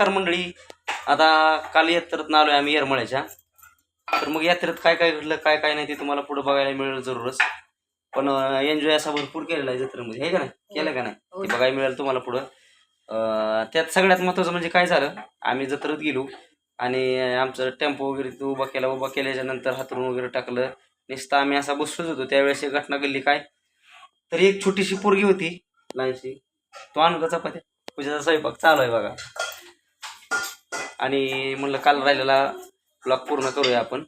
नमस्कार मंडळी. आता काल यात्रेत आलोय आम्ही येरमळ्याच्या. तर मग यात्रेत काय काय घडलं काय काय नाही ते तुम्हाला पुढे बघायला मिळेल जरूरच. पण एन्जॉय असा भरपूर केलेला आहे जत्रेमध्ये हे का नाही? केलं का नाही? हो. ते बघायला मिळेल तुम्हाला पुढं. त्यात सगळ्यात महत्त्वाचं म्हणजे काय झालं आम्ही जत्रेत गेलो आणि आमचं टेम्पो वगैरे तो उभा केला उभा केल्याच्यानंतर हातरून वगैरे टाकलं नुसतं आम्ही असा बसलोच होतो. त्यावेळेस एक घटना घडली काय? तर एक छोटीशी पोरगी होती लहानशी तो आणू का चपात्या. पूजेचा स्वयंपाक चालू आहे बघा. आणि म्हणलं काल राहिलेला ब्लॉग पूर्ण करूया आपण.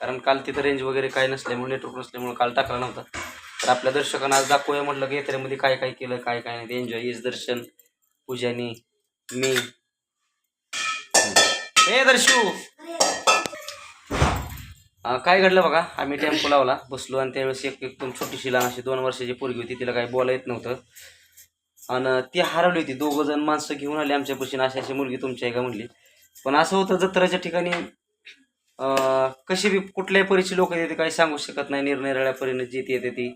कारण काल तिथं रेंज वगैरे काय नसल्यामुळे नेटवर्क नसल्यामुळे काल टाकला नव्हता. तर आपल्या दर्शकांना आज दाखवूया म्हटलं की यात्रेमध्ये काय काय केलं काय काय नाही. एन्जॉय येस दर्शन पूजानी मी हे दर्शू! काय घडलं बघा? आम्ही टेम्पो लावला बसलो आणि त्यावेळेस एक एकदम छोटीशी लहान अशी दोन वर्षाची पोरगी होती तिला काही बोला येत नव्हतं. आणि ती हरवली होती. दोघं जण माणसं घेऊन आली आमच्यापाशी अशी अशी मुलगी तुमची एका म्हणली. पण असं होतं जत्राच्या ठिकाणी कशी बी कुठल्याही परीचे लोक येते काही सांगू शकत नाही. निरनिराळ्या परीने जीत येते ती.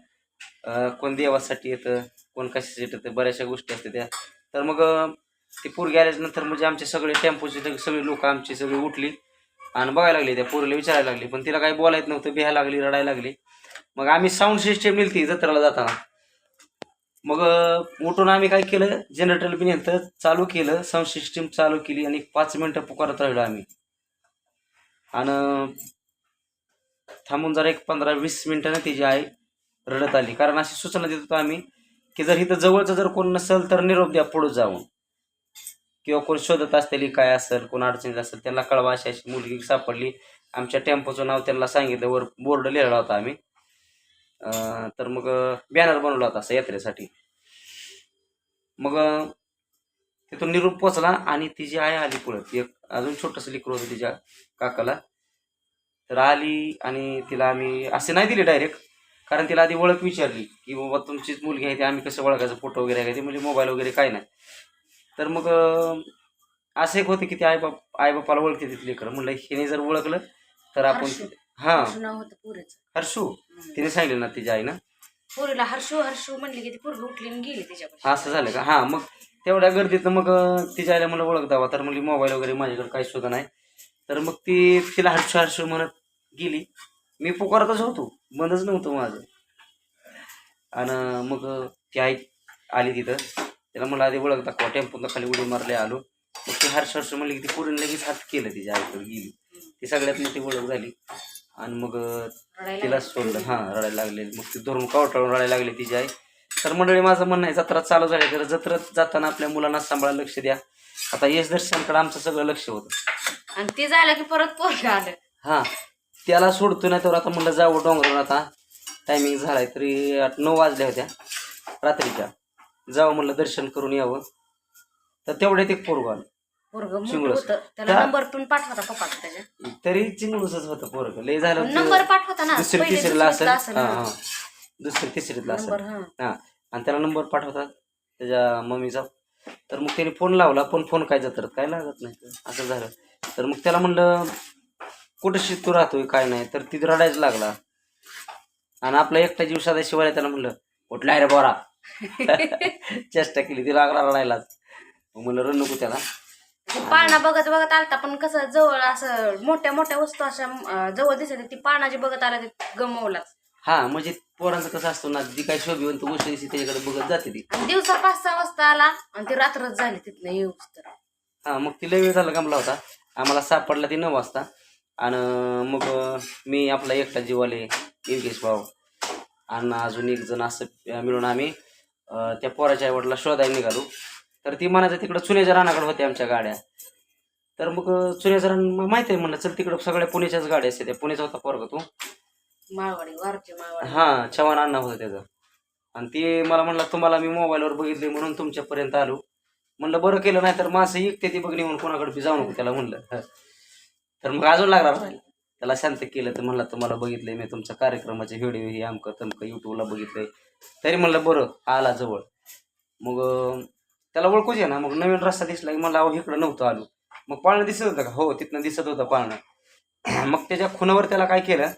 कोण देवासाठी येतं कोण कशासाठी येतं बऱ्याचशा गोष्टी असतात त्या. तर मग ते ती पोरगी आल्याच्यानंतर म्हणजे आमचे सगळे टेम्पोचे सगळे सगळी लोक आमची सगळी उठली आणि बघायला लागली त्या पोरीला विचारायला लागली. पण तिला काही बोलायत नव्हतं बिहायला लागली रडायला लागली. मग आम्ही साऊंड सिस्टीम नेलती जत्रेला जाताना. मग उठून आम्ही काय केलं? जनरेटर बी नेलं चालू केलं साऊंड सिस्टीम चालू केली आणि पाच मिनटं पुकारत राहिलो आम्ही. आणि थांबून जरा एक पंधरा वीस मिनिटानं त्याची आई रडत आली. कारण अशी सूचना देत होतो आम्ही की जर इथं जवळचं जर कोण नसेल तर निरोप द्या पुढं जाऊन. किंवा कोण शोधत असतील काय असेल कोण अडचणीत असेल त्यांना कळवा अशी अशी मुलगी सापडली. आमच्या टेम्पोचं नाव त्यांना सांगितलं वर बोर्ड लिहिला होता आम्ही. तर मग बॅनर बनवला होता असं यात्रेसाठी. मग तिथून निरूप पोचला आणि तिची आई आली पुढं एक अजून छोटंसं लिकरू होतं तिच्या काकाला. तर आली आणि तिला आम्ही असे नाही दिले डायरेक्ट कारण तिला आधी ओळख विचारली की बाबा तुमचीच मुलगी आहे ती आम्ही कसं ओळखायचं फोटो वगैरे आहे ते म्हणजे मोबाईल वगैरे काय नाही. तर मग असे असं एक होतं की ते आई बाप आई बापाला ओळखते तिथले लेकरं. म्हणलं हिने जर ओळखलं तर आपण हां. हर्षू नाव होतं पुरेच. हर्षू? तिने सांगितलं ना तिच्या आईनं? पोरीला हर्षू हर्षू म्हणली की ती पोरगी उठली आणि गेली असं झालं का? हां मग तेवढ्या गर्दीत मग अं, तिच्या आईला मला ओळख दावा तर म्हणली मोबाईल वगैरे माझ्याकडे काही सुद्धा नाही. तर मग ती तिला हर्षू हर्षू म्हणत गेली. मी पुकारतच होतो बंदच नव्हतं माझं. आणि मग ती आई आली तिथं. तिला मला आधी ओळख दाखवा टेम्पोला खाली उडी मारले आलो. मग ती हर्ष हर्ष म्हणली की ती पुरीने लगेच हात केलं तिच्या आईकडे गेली. ती सगळ्यात मोठी ओळख झाली. आणि मग तिला सोडलं. हां रडायला लागले. मग ती धरून कावटाळून रडायला लागली तिची आई तर मंडळी माझं म्हणणं आहे जत्रा चालू झाली तर जत्रेत जाताना आपल्या मुलांना सांभाळायला लक्ष द्या. आता यश दर्शनकडे आमचं सगळं लक्ष होतं. आणि ते झालं की परत पोरग आलं. हां त्याला सोडतो नाही तर आता म्हणलं जावं डोंगरावर आता. टायमिंग झालाय तरी आठ नऊ वाजल्या होत्या रात्रीच्या. जावं म्हणलं दर्शन करून यावं. तर तेवढ्यात एक पोरग आलं. पोरग मोठं चिंगूस. होतं. त्याला त्या- नंबर पण पाठवता पप्पाचा त्याच्या? तरी चिंगळूसच होतं पोरग. लय झालं नंबर पाठवता ना. दुसरी पहिले तिसरीला असेल. असेल हां. हां. दुसरी तिसरीतला असेल. नंबर हा. हां. आणि त्याला नंबर पाठवतात त्याच्या मम्मीचा. तर मग त्याने फोन लावला. पण फोन काय जातात काय लागत नाही असं झालं. तर मग त्याला म्हणलं कुठं शिक तू राहतोय? काय नाही? तर तिथे रडायचं लागला. आणि आपला एकटा जीव साधा शिवाय त्याला म्हणलं कुठला आहे रे बोरा चेष्टा केली. ती लागला. रडायलाच मग म्हणलं रड नको त्याला. पाळणा बघत बघत आलता पण कसं जवळ असं मोठ्या मोठ्या वस्तू अशा जवळ दिसत ती पाळणाची बघत आला ते गमवलाच हा म्हणजे पोरांचं कसं असतं ना जी काही शोभिवंत गोष्ट दिसते त्याच्याकडे बघत जाते ती. आणि दिवसा पाच सहा वाजता आला आणि ती रात्रच झाली तिथनं येऊच तर. हा मग ती लय वेळ झाला गमला होता. आम्हाला सापडला ती नऊ वाजता. आणि मग मी आपला एकटा जीवाले योगेश भाऊ. आणि अजून एक जण असं मिळून आम्ही अं, त्या पोराच्या आईवडला शोधायला निघालो. तर ती म्हणायचं तिकडं चुन्याच्या रानाकडे होत्या आमच्या गाड्या. तर मग अं, चुन्याचं रान माहिती आहे म्हणलं चल तिकडं सगळ्या पुण्याच्याच गाड्या असते त्या पुण्याचा होता पोरगा तो. माळवाडी वारची माळवाडी. हां चव्हाण अण्णा होतं त्याचं. आणि ते मला म्हणलं तुम्हाला मी मोबाईलवर बघितले म्हणून तुमच्यापर्यंत आलो. म्हणलं बरं केलं नाही तर मासं ऐकते ती बघणी म्हणून कोणाकडे बी जाऊ नको त्याला म्हणलं. हं. तर मग अजून लागला राहिला त्याला शांत केलं तर म्हणलं तुम्हाला बघितलंय मी तुमच्या कार्यक्रमाचे व्हिडिओ हे अमकं तमकं यूट्यूबला बघितलंय. तरी म्हणलं बरं आला जवळ. मग त्याला ओळखूच आहे ना मग नवीन रस्ता दिसला की मला अहो इकडं नव्हतं आलो. मग पाळणं दिसत होतं का? हो तिथनं दिसत होतं पाळणं. मग त्याच्या खुनावर त्याला काय केलं?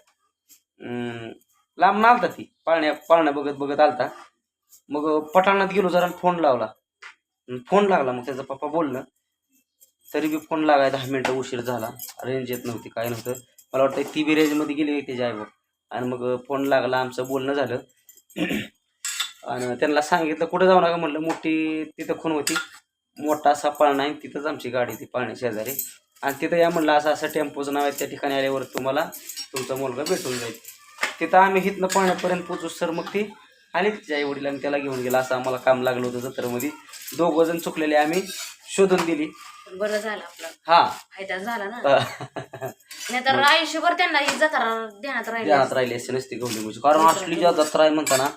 लांब ना आलता ती. पाळण्या पाळण्या बघत बघत आलता. मग पटाणात गेलो जरा फोन लावला. फोन लागला. मग त्याचा पप्पा बोललं तरी बी फोन लागाय दहा मिनटं उशीर झाला. रेंज येत नव्हती काय नव्हतं. मला वाटतं ती बी रेंजमध्ये गेली त्याच्या आईवर आणि मग फोन लागला. आमचं बोलणं झालं. आणि त्यांना सांगितलं कुठं जाऊ नका? म्हटलं मोठी तिथं खून होती. मोठा असा पाळणा आहे तिथंच आमची गाडी ती पाळणी शेजारी. आणि तिथं या म्हणलं असं असं टेम्पोचं नाव आहे त्या ठिकाणी आल्यावर तुम्हाला तुमचा मुलगा भेटून जाईल. तिथं आम्ही हिथनं पाण्यापर्यंत पोचू सर मग ती आली तिच्या आई वडिलांनी? त्याला घेऊन गेला असं आम्हाला काम लागलं होतं जत्रेमध्ये. दोघं जण चुकलेले आम्ही शोधून दिली. बरं झालं आपलं. हा. फायदा झाला ना. नाहीतर आयुष्यभर त्यांना ही जत्रा ध्यानात राहिली राहिली असते नसती गवली म्हणजे कारण असली ज्या जत्रा आहे म्हणताना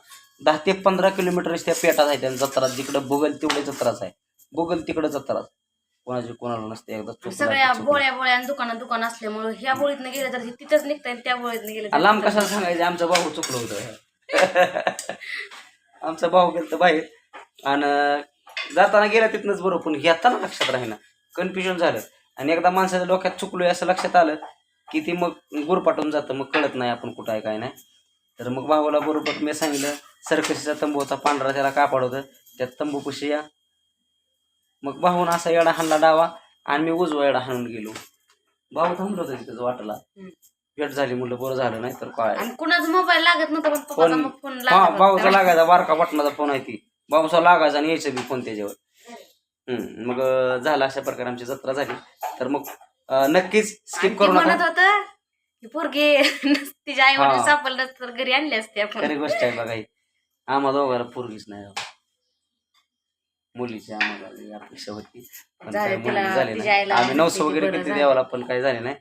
दहा ते पंधरा किलोमीटर त्या पेटात आहे त्या जत्रा जिकडं बघल तेवढे जत्राच आहे. बघल तिकडं जत्राच कोणाची कोणाला नसते एकदा सगळ्या. बोळ्या बोळ्या दुकानात दुकान असल्यामुळे ह्या बोळीतनं गेलं तर तिथंच निघता येईल त्या बोळीतनं गेलं लांब कशाला सांगायचं? आमचा भाऊ चुकलं होतं. आमचा भाऊ गेलं तर बाहेर. आणि जाताना गेला तिथनंच बरोबर पण घेताना लक्षात राहीना. कन्फ्युजन झालं. आणि एकदा माणसाच्या डोक्यात चुकलोय असं लक्षात आलं की ती मग गुरपाटून जातं मग कळत नाही आपण कुठं आहे काय नाही. तर मग भावाला बरोबर मी सांगितलं सर्कशीचा तंबू होता पांढरा त्याला कापड होतं त्या तंबूपाशी या. मग भाऊन असा येडा हाणला डावा आणि मी उजवा येडा हाणून गेलो. भाऊ थांबलो होतं तिथंच वाटला. भेट झाली म्हणलं बरं झालं नाही तर काय? आणि कुणाच मोबाईल लागत नव्हता पण पप्पाचा फोन मग फोन हा लागत भाऊचा होता. लागायचा बारका बटनाचा फोन आहे ती. भाऊचा लागायचा आणि यायचं बी फोन त्याच्यावर. हम्म, मग अं, झालं अशा प्रकारे आमची जत्रा झाली. तर मग अं, नक्कीच आणि स्किप ती करू म्हणत नका होतं की पोरगी तिच्या आई वडील हा. सापडलं तर घरी आणली असते आपण. गोष्ट आहे बघा ही. आम्हा पोरगीच नाही राव. मुलीची आम्हाला लई अपेक्षा होती. पण झाले काय तिला, मुलगी झाली तिच्या नाही आईला आम्ही नवस वगैरे बरं किती झालं. देवाला पण काही झाले नाही.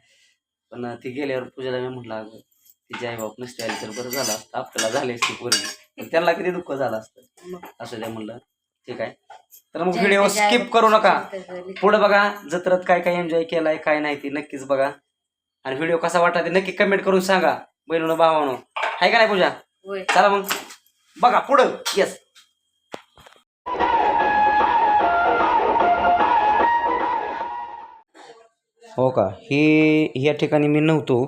पण ती गेल्यावर पूजाला मी म्हटलं अगं तिची आई बाप नसते आली तर बरं झालं असतं. आपल्याला झाली असती पोरगी. पण त्यांना किती दुःख झालं असतं. मग? असं द्या म्हणलं ठीक आहे. तर मग व्हिडिओ स्किप करू नका. पुढे बघा जत्रेत काय काय एन्जॉय केलाय काय नाही ते नक्कीच बघा. आणि व्हिडिओ कसा वाटला ते नक्की कमेंट करून सांगा बहिणीनो भावानो. आहे का नाही पूजा? चला मग. बघा पुढं. येस हो का? हे या ठिकाणी मी नव्हतो.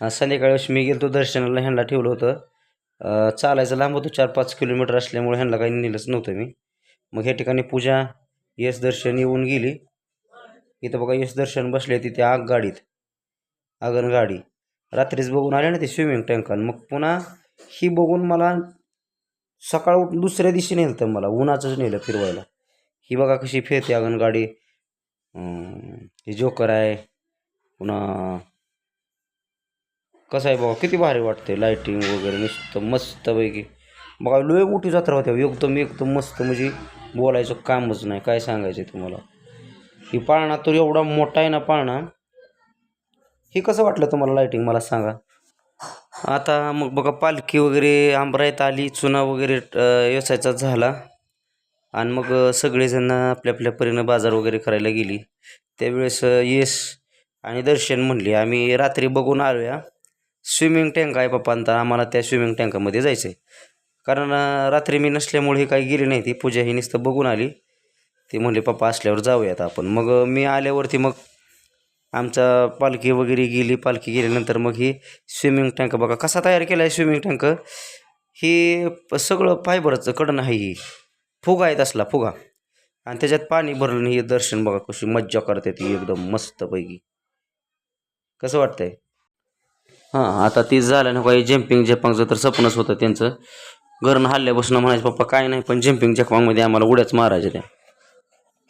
संध्याकाळी मी गेलो दर्शनाला ह्यांना ठेवलं होतं. चालायचं लांब होतं चार पाच किलोमीटर असल्यामुळे ह्यांना काही नेलंच नव्हतं मी. मग ह्या ठिकाणी पूजा यश दर्शन येऊन गेली. इथं बघा यश दर्शन बसले तिथे आग गाडीत आगन गाडी. रात्रीच बघून आले ना ते स्विमिंग टँकन मग पुन्हा ही बघून मला सकाळ उठून दुसऱ्या दिवशी नेलं तर मला उन्हाचंच नेलं फिरवायला. ही बघा कशी फिरते आगन गाडी. ही जोकर आहे. पुन्हा कसं आहे बघा किती भारी वाटते लाईटिंग वगैरे नुसतं मस्तपैकी. बघा लय मोठी जत्रा होत्या एकदम एकदम मस्त म्हणजे बोलायचं कामच नाही. काय सांगायचं आहे तुम्हाला? ही पाळणा तर एवढा मोठा आहे ना पाळणा हे कसं वाटलं तुम्हाला लाईटिंग मला सांगा. आता मग बघा पालखी वगैरे आंबरायत आली चुना वगैरे अं, व्यवसायाचा झाला. आणि मग सगळेजण आपल्या आपल्या परीनं बाजार वगैरे करायला गेली. त्यावेळेस येस आणि दर्शन म्हणले आम्ही रात्री बघून आलोया. स्विमिंग टँक आहे पप्पांता आम्हाला त्या स्विमिंग टँकामध्ये जायचं आहे कारण रात्री मी नसल्यामुळे हे काही गेली नाही ती पूजा ही नुसतं बघून आली. ती म्हणले पप्पा असल्यावर जाऊयात आपण. मग मी आल्यावरती मग आमचा पालखी वगैरे गेली पालखी गेल्यानंतर मग ही स्विमिंग टँक बघा कसा तयार केला आहे स्विमिंग टँक ही प- सगळं फायबरचं कडण आहे ही. फुगा आहे तसला फुगा. आणि त्याच्यात पाणी भरलं हे दर्शन बघा कशी मज्जा करते ती एकदम मस्तपैकी. कसं वाटतंय? हां आता ती झालं ना काही जम्पिंग जपांगचं तर सपनच होतं त्यांचं. घरनं हल्ल्यापासून म्हणायचं पप्पा काय नाही पण जम्पिंग जपांगमध्ये आम्हाला उड्याच मारायच्या त्या.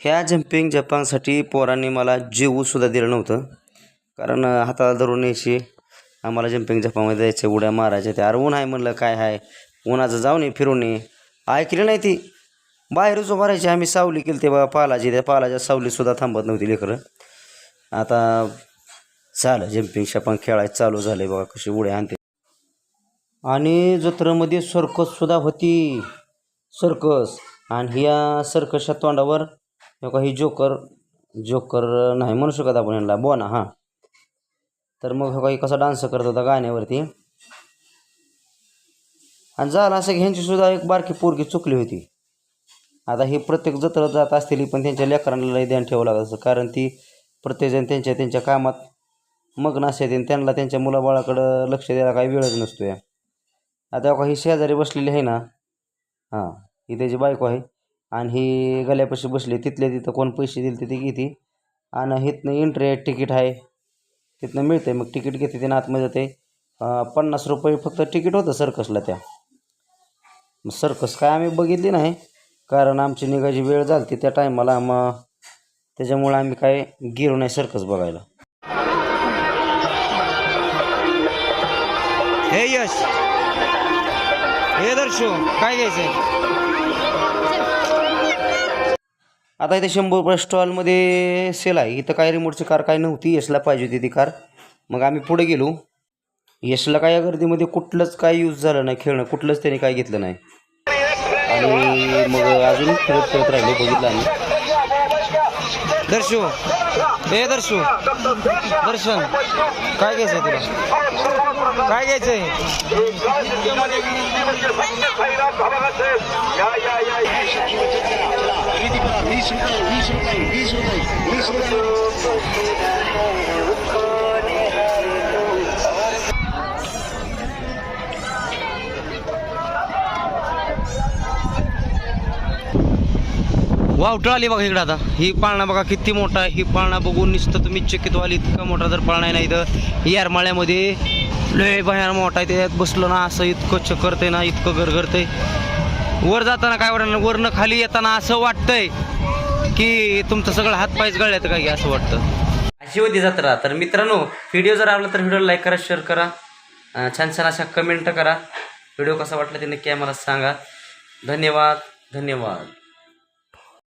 ह्या जम्पिंग जपांगसाठी पोरांनी मला जीवसुद्धा दिलं नव्हतं. कारण हाताला धरून यायची. आम्हाला जम्पिंग जपांगमध्ये जायचं उड्या मारायच्या त्या. अरे ऊन आहे म्हणलं काय आहे? उन्हाचं जाऊन नये फिरून ये. ऐकली नाही ती. बाहेरच उभारायची आम्ही सावली केली ते बाबा पालाची त्या पालाच्या सावलीसुद्धा थांबत नव्हती लेकरं. आता झालं जम्पिंग शपांग खेळायचं चालू झालं आहे बघा कशी उड्या आणते. आणि जत्रेमध्ये सर्कससुद्धा होती. सर्कस. आणि ह्या सर्कसच्या तोंडावर हे का ही जोकर जोकर नाही म्हणू शकत आपण यांना बोना हां. तर मग हा काही कसा डान्स करत होता गाण्यावरती? आणि झालं असं की ह्यांची सुद्धा एक बारकी पोरगी चुकली होती. आता हे प्रत्येक जत्रेत जात असतील पण त्यांच्या लेकरांना ध्यान ठेवावं लागत असतं. कारण ती प्रत्येकजण त्यांच्या त्यांच्या कामात मग्न असते त्यांना त्यांच्या मुलाबाळाकडं लक्ष द्यायला काही वेळच नसतो या आता बघा ही शेजारी बसलेली आहे ना हां ही त्याची बायको आहे. आणि ही गल्यापाशी बसली तिथल्या तिथं कोण पैसे दिले ते घेते. आणि इथनं एंट्री आहे तिकीट आहे. तिथनं मिळते मग तिकीट घेते ते आतमध्ये जाते. पन्नास रुपये फक्त तिकीट होतं सर्कसला त्या. सर्कस काय आम्ही बघितली नाही कारण आमची निघायची वेळ झाली त्या टायमाला मग त्याच्यामुळं आम्ही काय गेलो नाही सर्कस बघायला. हे यश. हे दर्शो काय घ्यायचं आता इथे शंभर रुपये स्टॉलमध्ये सेल आहे. इथं काय रिमोटची कार काय नव्हती. यशला पाहिजे होती ती कार मग आम्ही पुढे गेलो. यशला काय या गर्दीमध्ये कुठलंच काय यूज झालं नाही. खेळणं कुठलंच त्याने काय घेतलं नाही. आणि मग अजून फिरत फिरत राहिलो बघितलं आम्ही. दर्शू हे दर्शू दर्शन काय घ्यायचं तुला? काय घ्यायचंय? वावटं आली बघा इकडं आता. ही पाळणा बघा किती मोठा आहे. ही पाळणा बघून निसतं तुम्ही चकित वाली इतका मोठा जर पाळणा आहे ना इथं. यारमाळ्यामध्ये लय भयान मोठा आहे त्याच्यात बसलो ना असं इतकं चकरतंय ना इतकं गरगरतंय वर जाताना काय वाटलं वरनं खाली येताना असं वाटतंय की तुमचं सगळं हात पायच गळल्यात काय की असं वाटतं? अशी होती जत्रा. तर मित्रांनो व्हिडिओ जर आवडला तर व्हिडिओ लाईक करा शेअर करा. छान छान अशा कमेंट करा. व्हिडिओ कसा वाटला ते नक्की आम्हाला सांगा. धन्यवाद धन्यवाद.